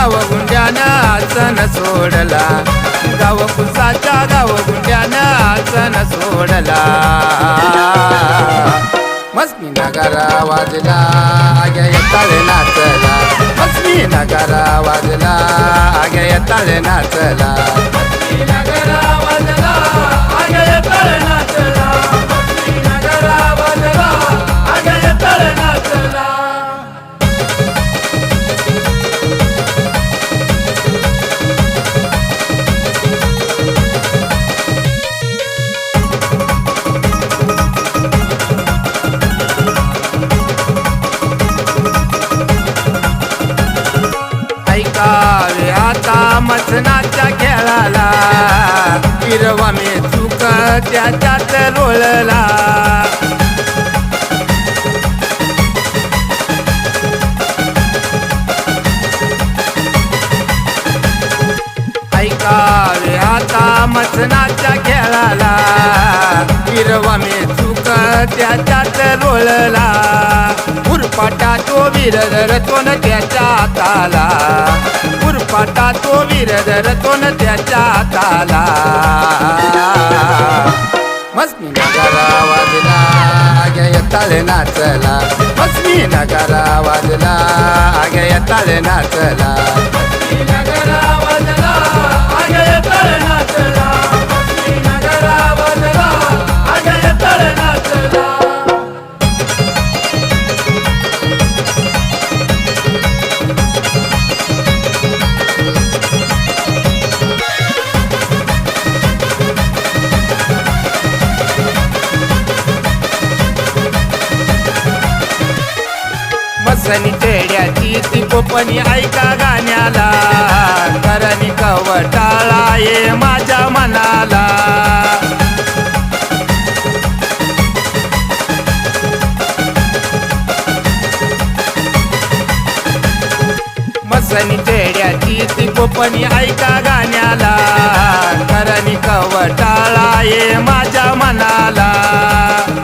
गाव गुंड्यानं आसन सोडला. गाव कुसाच्या गाव गुंड्यानं आसन सोडला. मस्मी नगारा वाजला आग्या येताळे नाचला. मस्मी नगारा वाजला आग्या येताळे नाचला. ऐकावे आता मसनाच्या खेळाला हिरवा मी चुक त्याच्यात रोळला ऐकावे आता मसनाच्या खेळाला हिरवा मी चुक त्याच्यात रोळला. उरपाटा तो वीर धरतो न त्याच्या हाताला. उरपाटा तो वीर धरतो न त्याच्या हाताला. मस्मी नगारा वाजला आग्या येताळे नाचला. मस्मी नगारा वाजला आग्या येताळे नाचला. मस्मी नगारा वाजला आग्या येताळे नाचला. मसनी चेड्याची ती कोपणी ऐका गाण्याला. करणी कवटाळा ये माझ्या मनाला. मसनी चेड्याची ती कोपणी ऐका गाण्याला. करणी कवटाळा ये माझ्या मनाला.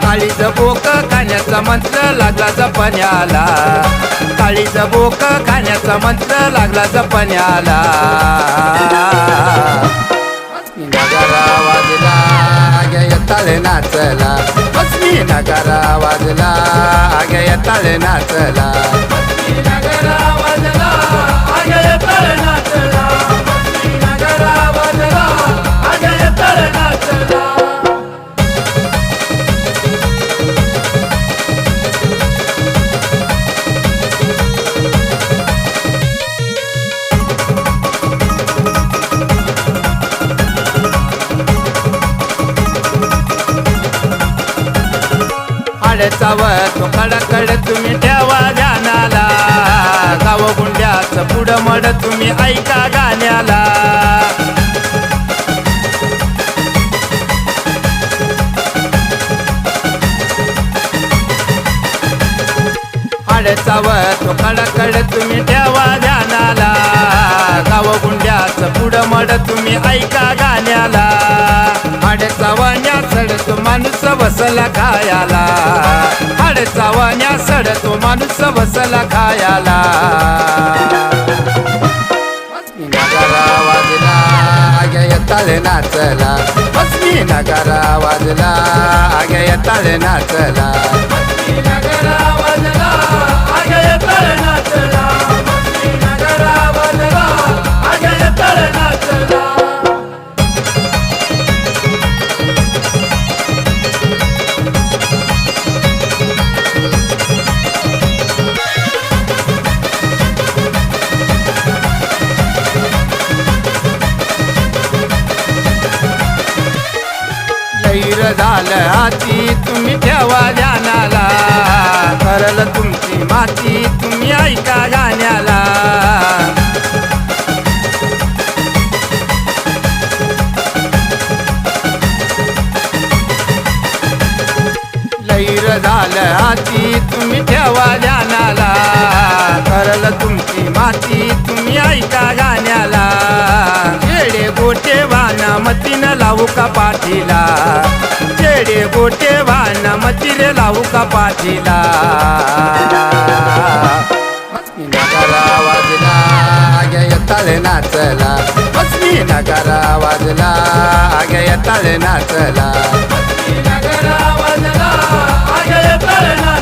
काळीचं बोक खाण्याचा मंत्र लागला जपण्याला. काळीच बोक खाण्याचा मंत्र लागला जपण्याला. नगारा वाजला आग्या नाचला. मस्मी नगारा वाजला आग्या येताळे नाचला. हाडचाव तो कडकड तुम्ही ठेवा ध्यानाला गाव गुंड्याच पुढं मड तुम्ही ऐका गाण्याला. हाडचाव तो कडकड तुम्ही ठेवा ध्यानाला गाव गुंड्याच पुढं मड तुम्ही ऐका गाण्याला. बसला खायाला. हाडचावण्या सड सडतो माणूस बसला खायाला. नगारा नाचला. मस्मी नगरा वाजला. आग्या येताळे नाचला. मस्मी नगरा वाजला. झालं हाती तुम्ही ठेवा ध्यानाला. करल तुमची माती तुम्ही ऐका गाण्याला. लैर झालं हाती तुम्ही ठेवा ध्यानाला. करल तुमची माती तुम्ही ऐका गाण्याला. मतीनं लावू का पाठीला? चेडे गोटे वाना मतीरे लावू का पाठीला? नगारा वाजला आग्या नाचला. भस्मी नगारा वाजला आगे येताळ नाचला. भस्मी वाजला आगे नाचला.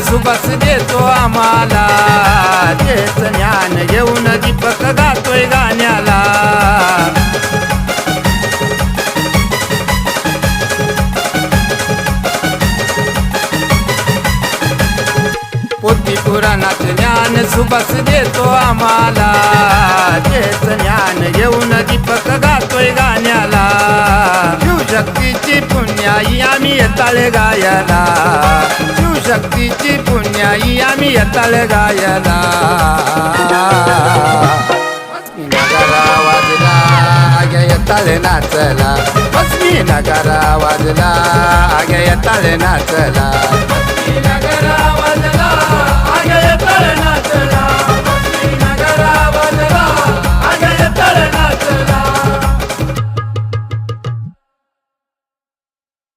सुबस देतो आम्हाला. तेच ज्ञान घेऊन दीपक गातोय गाण्याला. पोथी पुराणात ज्ञान सुबस देतो आम्हाला. तेच ज्ञान घेऊन दीपक गातोय गाण्याला. शिवशक्तीची पुण्याई आम्ही येताळे गायला. शक्तीची पुण्याई आम्ही येताळे गायला नगारा वाजला आगे येताळे नाचला अस्मी नगारा वाजला आगे येताळे नाचला